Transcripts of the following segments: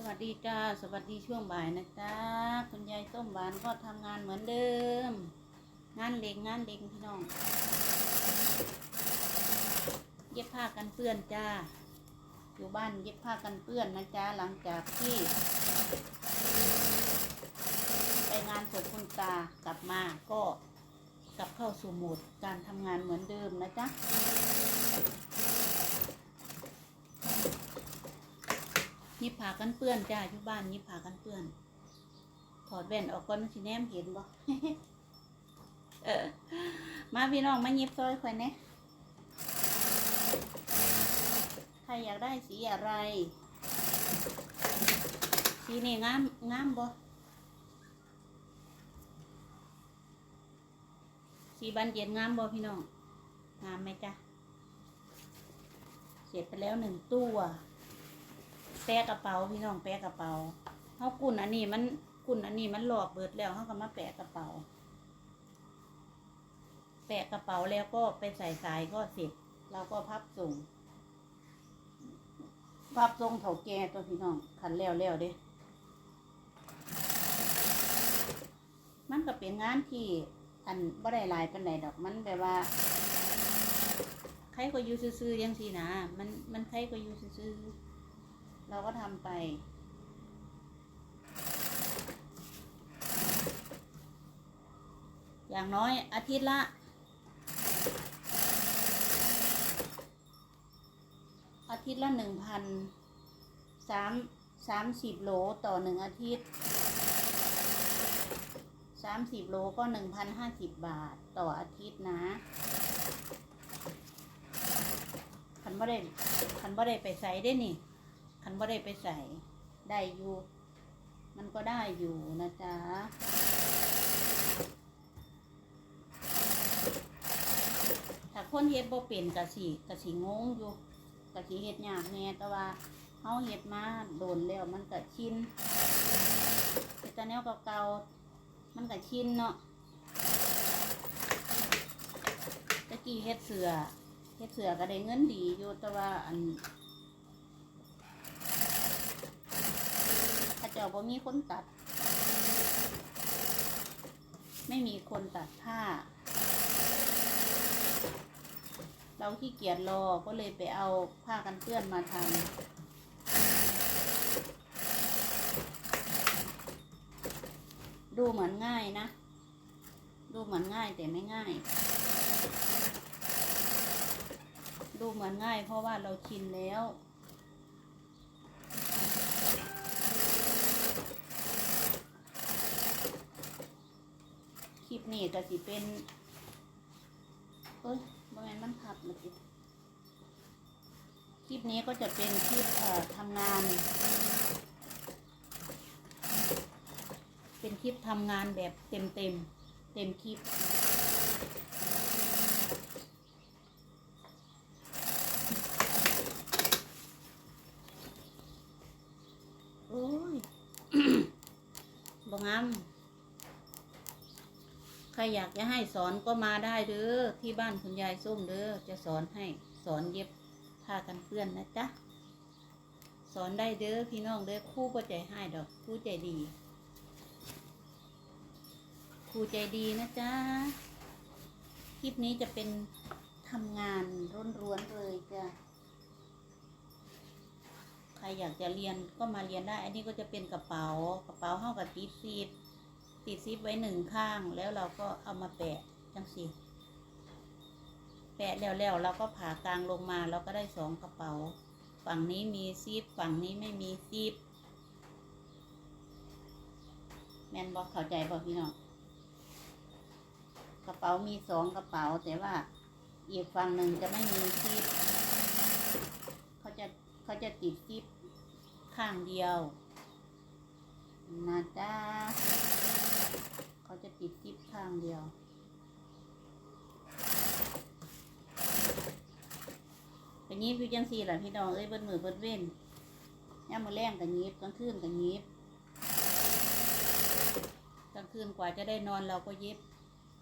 สวัสดีจ้า สวัสดีช่วงบ่ายนะจ้าคุณยายส้มหวานก็ทำงานเหมือนเดิม งานเล็กงานเล็กพี่น้อง เย็บผ้ากันเปื้อนจ้า อยู่บ้านเย็บผ้ากันเปื้อนนะจ้าหลังจากที่ ไปงานศพคุณตากลับมาก็กลับเข้าสู่โหมดการทำงานเหมือนเดิมนะจ๊ะ ยิบผ้ากันเปื้อนจ้าอยู่บ้านยิบผ้ากันเปื้อน ถอดแว่นออกก่อนสิแนมเห็นบ่เออ มาพี่น้องมายิบซอยข่อยแหนะใครอยากได้สีอะไร สีนี่งามงามบ่สีบานเย็นงามบ่พี่น้อง งามไหมจ๊ะ เสร็จไปแล้วหนึ่งตัว แปะกระเป๋าพี่น้องแปะกระเป๋าเขากุ่นอันนี้มันกุ่นอันนี้มันหลอกเบิดแล้วเขาก็มาแปะกระเป๋า แปะกระเป๋าแล้วก็ไปใส่สายก็เสร็จเราก็พับส่งพับทรงเถาแก่ตัวพี่น้องขันแล้วแล้วเด้ มันก็เป็นงานที่อันบ่ได้หลายปันใดดอกมันแบบว่าใครก็อยู่ซื่อๆยังสีนะมันมันใครก็อยู่ซื่อๆ เราก็ทำไปอย่างน้อยอาทิตย์ละอาทิตย์ละหนึ่งพันสามสามสิบโลต่อหนึ่งอาทิตย์สามสิบโลก็หนึ่งพันห้าสิบบาทต่ออาทิตย์นะคันบ่ได้คันบ่ได้ไปใส่ได้นี่ คันบ่ได้ไปใส่ ได้อยู่ มันก็ได้อยู่นะจ๊ะถ้าคนเฮ็ดบ่เป็นกะสิกะสิงงอยู่กะสิเฮ็ดยากแน่แต่ว่าเฮาเฮ็ดมาโดนแล้วมันก็ชินเฮ็ดแต่แนวเก่าๆมันก็ชินเนาะตะกี้เฮ็ดเสือเฮ็ดเสือก็ได้เงินดีอยู่แต่ว่าอันถ้าเจ้าบ่มีคนตัด ไม่มีคนตัดผ้า เราขี้เกียจรอก็เลยไปเอาผ้ากันเปื้อนมาทำดูเหมือนง่ายนะ ดูเหมือนง่ายแต่ไม่ง่าย ดูเหมือนง่ายเพราะว่าเราชินแล้ว คลิปนี้ก็สิเป็นเอ้ยบางแมนมันพับมาสิคลิปนี้ก็จะเป็นคลิปเอ่อทำงาน เป็นคลิปทำงานแบบเต็มเต็มเต็มคลิปโอ้ยบงามใค รอยากจะให้สอนก็มาได้เด้อที่บ้านคุณยายส้มเด้อจะสอนให้สอนเย็บผ้ากันเปื้อนนะจ๊ะสอนได้เด้อพี่น้องเด้อครู่ก็ใจให้ดอกครู่ใจดีครูใจดีนะจ๊ะ คลิปนี้จะเป็นทำงานร้วนเลยจ้ะ ใครอยากจะเรียนก็มาเรียนได้ อันนี้ก็จะเป็นกระเป๋า กระเป๋าห้ากับติดซีบ ติดซีบไว้หนึ่งข้างแล้วเราก็เอามาแปะจังสิแปะแล้วๆเราก็ผ่ากลางลงมาเราก็ได้สองกระเป๋า ฝั่งนี้มีซีบฝั่งนี้ไม่มีซีบแมนบอกเข้าใจบอกพี่น้องกระเป๋ามีสองกระเป๋า แต่ว่าอีกฝั่งหนึ่งจะไม่มีซีบเขาจะเขาจะติดซีบข้างเดียวนะจ๊ะเขา ติดซีบข้างเดียว กันยีบอยู่จังสี่แหละพี่น้องเอ้ยเบิ้ลมือเบิ้ลเว้นย่ามมือแรงกันยีบกลางคืนกันยีบกลางคืนกว่าจะได้นอนเราก็เย็บ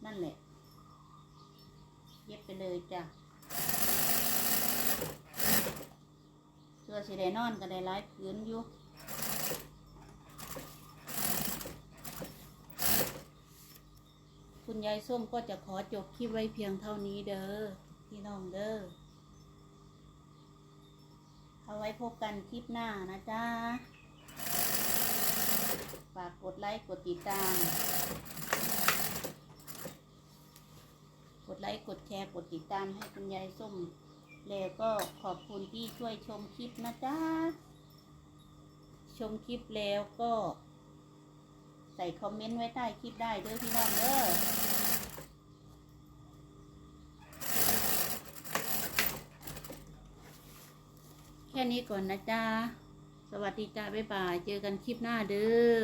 นั่นแหละ เย็บไปเลยจ้ะเสื้อสีได้นอนก็ได้หลายพื้นอยู่ คุณยายส้มก็จะขอจบคลิปไว้เพียงเท่านี้เด้อพี่น้องเด้อเอาไว้พบกันคลิปหน้านะจ๊ะฝากกดไลค์กดติดตาม กดไลค์กดแชร์กดติดตามให้คุณยายส้ม แล้วก็ขอบคุณที่ช่วยชมคลิปนะจ๊ะ ชมคลิปแล้วก็ ใส่คอมเมนต์ไว้ใต้คลิปได้เด้อพี่น้องเด้อ แค่นี้ก่อนนะจ๊ะ สวัสดีจ้าบ๊ายบาย เจอกันคลิปหน้าเด้อ